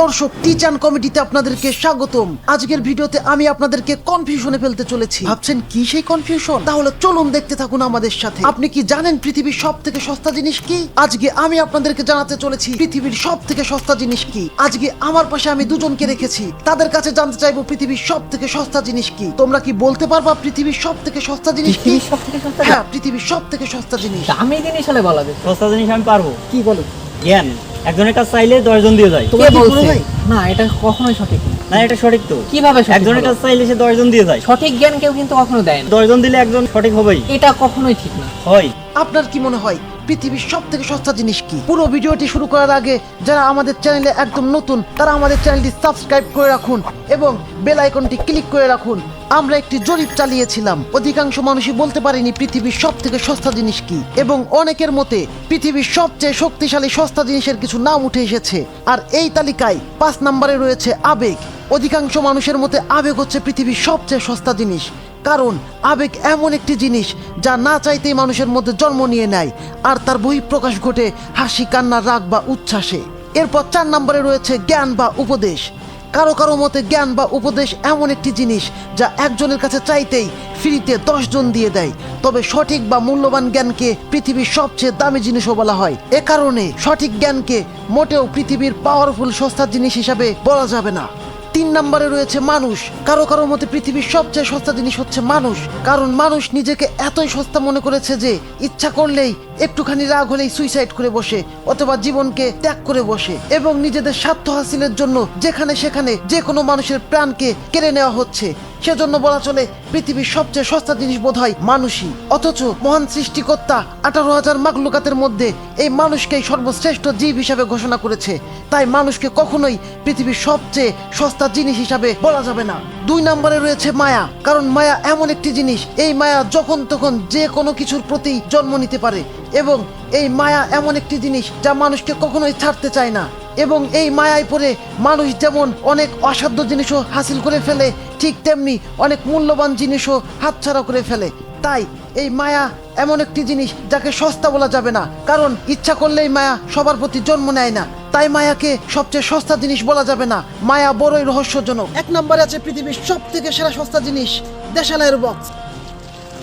দর্শক টিচান কমিটিতে আপনাদেরকে স্বাগতম। আজকের ভিডিওতে আমি আপনাদেরকে কনফিউশনে ফেলতে চলেছি। ভাবছেন কি সেই কনফিউশন তাহলে চলুন দেখতে থাকুন আমাদের সাথে। আপনি কি জানেন পৃথিবীর সব থেকে সস্তা জিনিস কি? আজকে আমি আপনাদেরকে জানাতে চলেছি পৃথিবীর সব থেকে সস্তা জিনিস কি। আজকে আমার পাশে আমি দুজনকে রেখেছি তাদের কাছে জানতে চাইব পৃথিবীর সব থেকে সস্তা জিনিস কি। তোমরা কি বলতে পারবা পৃথিবীর সব থেকে সস্তা জিনিস কি? পৃথিবীর হ্যাঁ পৃথিবীর সব থেকে সস্তা জিনিস। দামি জিনিস হলে বলা যায়। সস্তা জিনিস আমি পারব। কি বলো? জ্ঞান। একজনের কাছে চাইলে দশজন দিয়ে যায়। তোমার কি বলছে? না এটা কখনোই সঠিক না। না এটা সঠিক তো। কীভাবে সঠিক একজনের হলো? কাছে চাইলে সে দশজন দিয়ে যায়। সঠিক জ্ঞান কেউ কিন্তু কখনো দেয় না। দশজন দিলে একজন সঠিক হবেই। এটা কখনোই ঠিক না। হয়। আপনার কি মনে হয়? পৃথিবীর সব থেকে সস্তা জিনিস কি? পুরো ভিডিওটি শুরু করার আগে যারা আমাদের চ্যানেলে একদম নতুন, তারা আমাদের চ্যানেলটি সাবস্ক্রাইব করে রাখুন এবং বেল আইকনটি ক্লিক করে রাখুন। আমরা একটি জরিপ চালিয়েছিলাম। অধিকাংশ মানুষই বলতে পারেনি পৃথিবীর সব থেকে সস্তা জিনিস কি। এবং অনেকের মতে পৃথিবীর সবচেয়ে শক্তিশালী সস্তা জিনিসের কিছু নাম উঠে এসেছে। আর এই তালিকায় পাঁচ নম্বরে রয়েছে আবেগ। অধিকাংশ মানুষের মতে আবেগ হচ্ছে পৃথিবীর সবচেয়ে সস্তা জিনিস। কারণ, আবেগ এমন একটি জিনিস যা না চাইতেই মানুষের মধ্যে জন্ম নিয়ে নেয় আর তার বহিঃপ্রকাশ ঘটে হাসি কান্না রাগ বা উচ্ছ্বাসে। এরপর চার নম্বরে রয়েছে জ্ঞান বা উপদেশ। কারও কারও মতে জ্ঞান বা উপদেশ এমন একটি জিনিস যা একজনের কাছে চাইতেই ফ্রিতে জন দিয়ে দেয়। তবে সঠিক বা মূল্যবান জ্ঞানকে পৃথিবীর সবচেয়ে দামি জিনিসও বলা হয়। এ কারণে সঠিক জ্ঞানকে মোটেও পৃথিবীর পাওয়ারফুল সস্তার জিনিস হিসাবে বলা যাবে না। তিন নম্বরে রয়েছে মানুষ। কারও কারও মতে পৃথিবীর সবচেয়ে সস্তা জিনিস হচ্ছে মানুষ। কারণ মানুষ নিজেকে এতই সস্তা মনে করেছে যে ইচ্ছা করলেই একটুখানি রাগ হলেই সুইসাইড করে বসে, অথবা জীবনকে ত্যাগ করে বসে, এবং নিজেদের স্বার্থ হাসিলের জন্য যেখানে সেখানে যে কোনো মানুষের প্রাণকে কেড়ে নেওয়া হচ্ছে। সেজন্য বলা চলে, পৃথিবীর সবচেয়ে সস্তা জিনিস বোধ হয় মানুষই। অথচ মহান সৃষ্টিকর্তা আঠারো হাজার মাকলুকাতের মধ্যে এই মানুষকেই সর্বশ্রেষ্ঠ জীব হিসাবে ঘোষণা করেছে। তাই মানুষকে কখনোই পৃথিবীর সবচেয়ে সস্তা জিনিস হিসাবে বলা যাবে না। দুই নম্বরে রয়েছে মায়া, কারণ মায়া এমন একটি জিনিস, এই মায়া যখন তখন যে কোনো কিছুর প্রতি জন্ম নিতে পারে এবং এই মায়া এমন একটি জিনিস যা মানুষকে কখনোই ছাড়তে চায় না। এবং এই মায়ায় পড়ে মানুষ যেমন অনেক অসাধ্য জিনিসও হাসিল করে ফেলে, ঠিক তেমনি অনেক মূল্যবান জিনিসও হাতছাড়া করে ফেলে। তাই এই মায়া এমন একটি জিনিস যাকে সস্তা বলা যাবে না, কারণ ইচ্ছা করলেই মায়া সবার প্রতি জন্ম নেয় না। তাই মায়াকে সবচেয়ে সস্তা জিনিস বলা যাবে না। মায়া বড়ই রহস্যজনক। এক নম্বরে আছে পৃথিবীর সব থেকে সেরা সস্তা জিনিস দেশালয়ের বক্স।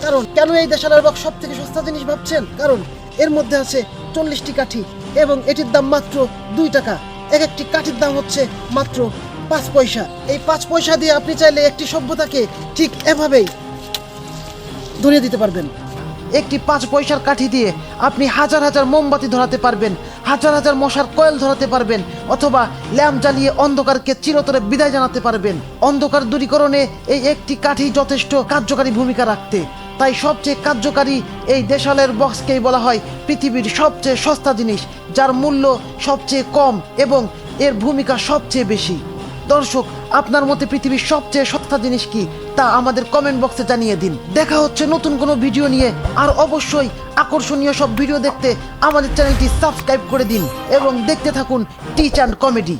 কারণ কেন এই দেশালয়ের বক্স সব থেকে সস্তা জিনিস ভাবছেন? কারণ এর মধ্যে আছে চল্লিশটি কাঠি এবং এটির দাম মাত্র দুই টাকা। এক একটি কাঠির দাম হচ্ছে মাত্র পাঁচ পয়সা। এই পাঁচ পয়সা দিয়ে আপনি চাইলে একটি সভ্যতাকে ঠিক এভাবেই ধরিয়ে দিতে পারবেন। একটি পাঁচ পয়সার কাঠি দিয়ে আপনি হাজার হাজার মোমবাতি ধরাতে পারবেন, হাজার হাজার মশার কয়েল ধরাতে পারবেন, অথবা ল্যাম্প জ্বালিয়ে অন্ধকারকে চিরতরে বিদায় জানাতে পারবেন। অন্ধকার দূরীকরণে এই একটি কাঠি যথেষ্ট কার্যকারী ভূমিকা রাখতে। তাই সবচেয়ে কার্যকারী এই দেশালের বক্সকেই বলা হয় পৃথিবীর সবচেয়ে সস্তা জিনিস, যার মূল্য সবচেয়ে কম এবং এর ভূমিকা সবচেয়ে বেশি। দর্শক আপনার মতে পৃথিবীর সবচেয়ে সস্তা জিনিস কি? তা আমাদের কমেন্ট বক্সে জানিয়ে দিন। দেখা হচ্ছে নতুন কোনো ভিডিও নিয়ে। আর অবশ্যই আকর্ষণীয় সব ভিডিও দেখতে আমাদের চ্যানেলটি সাবস্ক্রাইব করে দিন এবং দেখতে থাকুন টিচ অ্যান্ড কমেডি